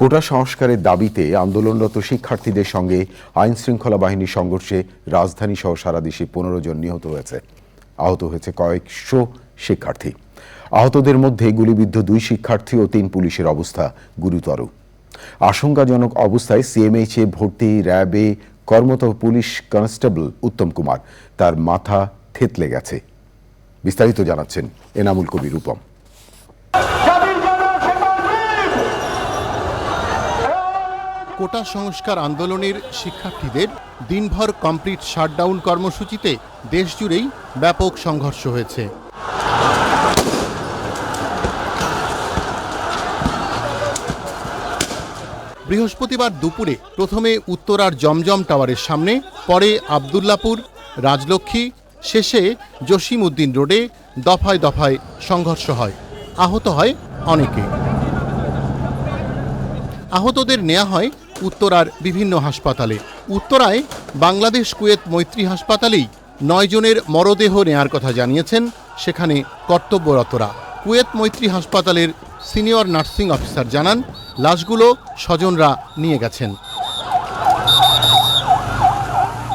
কোটা সংস্কারের দাবিতে আন্দোলনরত শিক্ষার্থীদের সঙ্গে আইন শৃঙ্খলা বাহিনীর সংঘর্ষে রাজধানী সহ সারা দেশে পনেরো জন নিহত হয়েছে। আহত হয়েছে কয়েকশো শিক্ষার্থী। আহতদের মধ্যে গুলিবিদ্ধ দুই শিক্ষার্থী ও তিন পুলিশের অবস্থা গুরুতর। আশঙ্কাজনক অবস্থায় সিএমএইচে ভর্তি র্যাবে কর্মত পুলিশ কনস্টেবল উত্তম কুমার। তার মাথা থেতলে গেছে। বিস্তারিত জানাচ্ছেন এনামুল কবির রূপম। কোটা সংস্কার আন্দোলনের শিক্ষার্থীদের দিনভর কমপ্লিট শাটডাউন কর্মসূচিতে দেশজুড়েই ব্যাপক সংঘর্ষ হয়েছে। বৃহস্পতিবার দুপুরে প্রথমে উত্তরার জমজম টাওয়ারের সামনে, পরে আবদুল্লাপুর, রাজলক্ষ্মী, শেষে জসিম উদ্দিন রোডে দফায় দফায় সংঘর্ষ হয়। আহত হয় অনেকে। আহতদের নেওয়া হয় উত্তরার বিভিন্ন হাসপাতালে। উত্তরায় বাংলাদেশ কুয়েত মৈত্রী হাসপাতালেই নয় জনের মরদেহ নেয়ার কথা জানিয়েছেন সেখানে কর্তব্যরতরা। কুয়েত মৈত্রী হাসপাতালের সিনিয়র নার্সিং অফিসার জানান, লাশগুলো স্বজনরা নিয়ে গেছেন।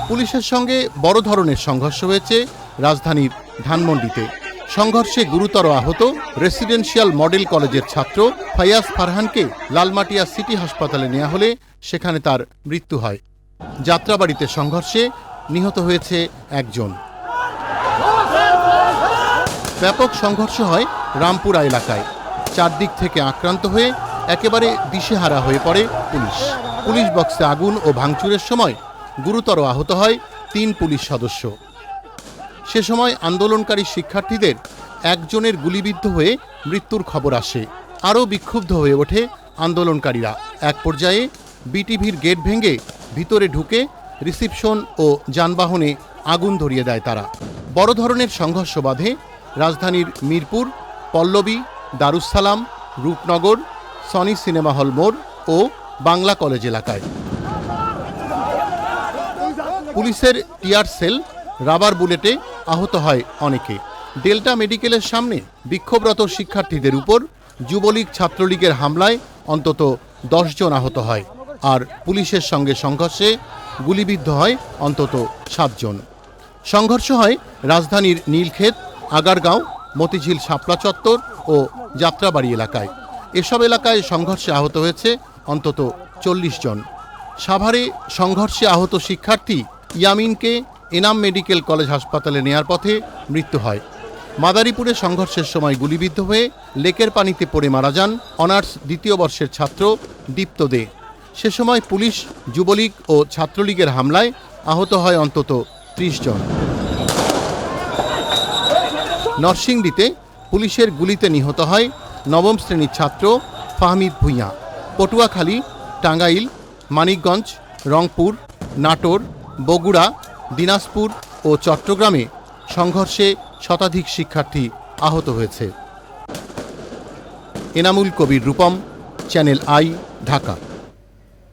পুলিশের সঙ্গে বড় ধরনের সংঘর্ষ হয়েছে রাজধানীর ধানমন্ডিতে। সংঘর্ষে গুরুতর আহত রেসিডেন্সিয়াল মডেল কলেজের ছাত্র ফায়াজ ফারহানকে লালমাটিয়া সিটি হাসপাতালে নেওয়া হলে সেখানে তার মৃত্যু হয়। যাত্রাবাড়িতে সংঘর্ষে নিহত হয়েছে একজন। ব্যাপক সংঘর্ষ হয় রামপুরা এলাকায়। চারদিক থেকে আক্রান্ত হয়ে একেবারে দিশেহারা হয়ে পড়ে পুলিশ। পুলিশ বক্সে আগুন ও ভাঙচুরের সময় গুরুতর আহত হয় তিন পুলিশ সদস্য। সে সময় আন্দোলনকারী শিক্ষার্থীদের একজনের গুলিবিদ্ধ হয়ে মৃত্যুর খবর আসে। আরও বিক্ষুব্ধ হয়ে ওঠে আন্দোলনকারীরা। এক পর্যায়ে বিটিভির গেট ভেঙে ভিতরে ঢুকে রিসিপশন ও যানবাহনে আগুন ধরিয়ে দেয় তারা। বড় ধরনের সংঘর্ষ বাধে রাজধানীর Mirpur, Pallabi Darussalam Rupnagar, Sony cinema hall মোড় ও বাংলা কলেজ এলাকায়। পুলিশের টিয়ার সেল, রাবার বুলেটে আহত হয় অনেকে। ডেল্টা মেডিকেলের সামনে বিক্ষোভরত শিক্ষার্থীদের উপর যুবলীগ ছাত্রলীগের হামলায় অন্তত জন আহত হয় আর পুলিশের সঙ্গে সংঘর্ষে গুলিবিদ্ধ হয় অন্তত সাতজন সংঘর্ষ হয় রাজধানীর নীলক্ষেত, আগারগাঁও, মতিঝিল শাপলা চত্বর ও যাত্রাবাড়ি এলাকায়। এসব এলাকায় সংঘর্ষে আহত হয়েছে অন্তত চল্লিশ জন। সাভারে সংঘর্ষে আহত শিক্ষার্থী ইয়ামিনকে এনাম মেডিকেল কলেজ হাসপাতালে নেয়ার পথে মৃত্যু হয়। মাদারীপুরে সংঘর্ষের সময় গুলিবিদ্ধ হয়ে লেকের পানিতে পড়ে মারা যান অনার্স দ্বিতীয় বর্ষের ছাত্র দীপ্ত দে। সে সময় পুলিশ, যুবলীগ ও ছাত্রলীগের হামলায় আহত হয় অন্তত ত্রিশ জন। নরসিংদীতে পুলিশের গুলিতে নিহত হয় নবম শ্রেণির ছাত্র ফাহমিদ ভূঁইয়া। পটুয়াখালী, টাঙ্গাইল, মানিকগঞ্জ, রংপুর, নাটোর, বগুড়া দিনাজপুর ও চট্টগ্রামে সংঘর্ষে শতাধিক শিক্ষার্থী আহত হয়েছে। Enamul Kabir Rupam channel I Dhaka.